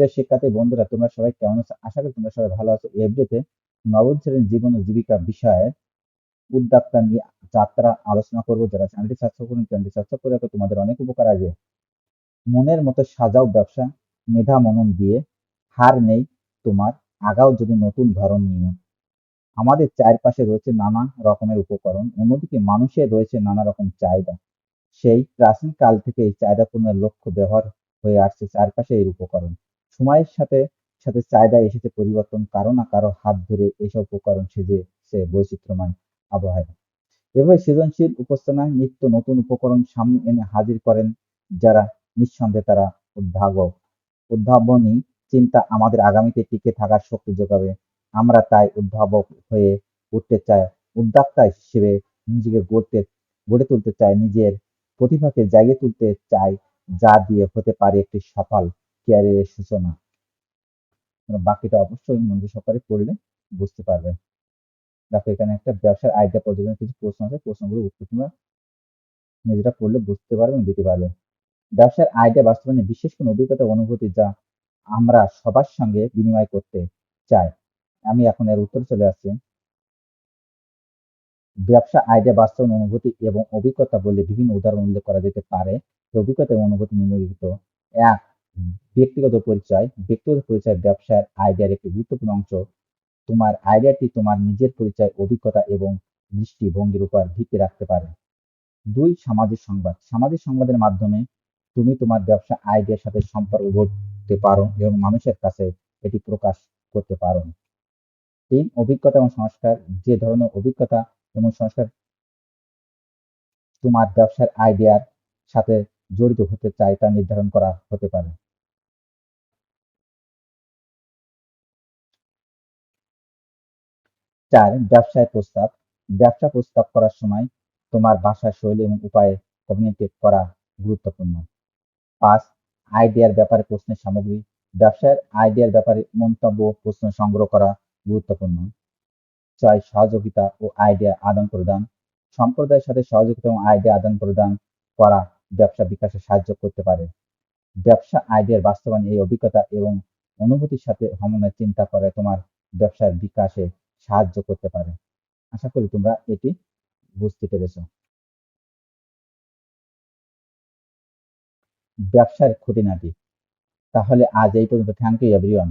প্রিয় শিক্ষার্থী, বন্ধুরা, তোমরা সবাই কেমন আছো? আশা করি তোমরা সবাই ভালো আছো। এফডিতে নবম শ্রেণির জীবন ও জীবিকা বিষয়ে উদ্যোক্তা নিয়ে যাত্রা আলোচনা করব। যারা চ্যানেলটি সাবস্ক্রাইব করুন চ্যানেলটি সাবস্ক্রাইব করে তোমাদের অনেক উপকার আসবে। মনের মতো সাজাও ব্যবসা, মেধা মনন দিয়ে হার নেই তোমার, আগাও যদি নতুন ধরন নিয়ে। আমাদের চারপাশে রয়েছে নানা রকমের উপকরণ। অন্যদিকে মানুষের রয়েছে নানা রকম চাহিদা। সেই প্রাচীন কাল থেকে এই চাহিদা পূর্ণের লক্ষ্য ব্যবহার হয়ে আসছে চারপাশে এর উপকরণ। সময়ের সাথে সাথে চাহিদা এসেছে, পরিবর্তন কারও না কারও হাত ধরে এসব উপকরণ সেজেছে বৈচিত্র্যময় আবহাওয়ায়। এভাবে সৃজনশীল উপস্থানায় নিত্য নতুন উপকরণ সামনে এনে হাজির করেন যারা নিঃসন্দেহে তারা উদ্ভাবক। উদ্ভাবনী চিন্তা আমাদের আগামীতে টিকে থাকার শক্তি যোগাবে। আমরা তাই উদ্ভাবক হয়ে উঠতে চাই, উদ্যোক্তা হিসেবে নিজেকে গড়তে, গড়ে তুলতে চাই, নিজের প্রতিভাকে জাগিয়ে তুলতে চাই, যা দিয়ে হতে পারে একটি সফল ক্যারিয়ারের সূচনা। বাকিটা অবশ্যই মনোযোগ সহকারে পড়লে বুঝতে পারবে। দেখো, এখানে একটা ব্যবসার আইডিয়া পর্যন্ত কিছু প্রশ্ন আছে প্রশ্নগুলো উত্তর তোমরা নিজেরা পড়লে বুঝতে পারবে দিতে পারবে। ব্যবসার আইডিয়া বাস্তবায়নে বিশেষ কোনো অভিজ্ঞতা অনুভূতি যা আমরা সবার সঙ্গে বিনিময় করতে চাই। আমি এখন এর উত্তর চলে আসছি। ব্যবসা আইডিয়া বাস্তবায়ন অনুভূতি এবং অভিজ্ঞতা বলে বিভিন্ন উদাহরণ উল্লেখ করা যেতে পারে। অভিজ্ঞতা এবং অনুভূতি নিম্নলিখিত। এক ব্যক্তিগত পরিচয় ব্যক্তিগত পরিচয় ব্যবসার আইডিয়ার একটি গুরুত্বপূর্ণ অংশ। তোমার আইডিয়াটি তোমার নিজের পরিচয়, অভিজ্ঞতা এবং দৃষ্টিভঙ্গির উপর ভিত্তি রাখতে পারে। দুই, সামাজিক সংবাদ। সামাজিক সংবাদের মাধ্যমে তুমি তোমার ব্যবসা আইডিয়ার সাথে সম্পর্ক গড়তে পারো এবং মানুষের কাছে এটি প্রকাশ করতে পারো। তিন, অভিজ্ঞতা এবং সংস্কার। যে ধরনের অভিজ্ঞতা এবং সংস্কার তোমার ব্যবসার আইডিয়ার সাথে জড়িত হতে চায় তা নির্ধারণ করা হতে পারে। চার, ব্যবসায় প্রস্তাব। ব্যবসা প্রস্তাব করার সময় তোমার ভাষা শৈলী এবং উপায়ে কমিউনিকেট করা গুরুত্বপূর্ণ। পাঁচ, আইডিয়ার ব্যাপারে প্রশ্নের সামগ্রী। ব্যবসার আইডিয়ার ব্যাপারে মন্তব্য প্রশ্ন সংগ্রহ করা গুরুত্বপূর্ণ। ছয়, সহযোগিতা ও আইডিয়া আদান প্রদান সম্প্রদায়ের সাথে সহযোগিতা এবং আইডিয়া আদান প্রদান করা ব্যবসা বিকাশে সাহায্য করতে পারে। ব্যবসা আইডিয়ার বাস্তবায়ন এই অভিজ্ঞতা এবং অনুভূতির সাথে সমন্বয় চিন্তা করে তোমার ব্যবসার বিকাশে সাহায্য করতে পারে। আশা করি তোমরা এটি বুঝতে পেরেছ। ব্যবসার খুঁটিনাটি। তাহলে আজ এই পর্যন্ত। Thank you everyone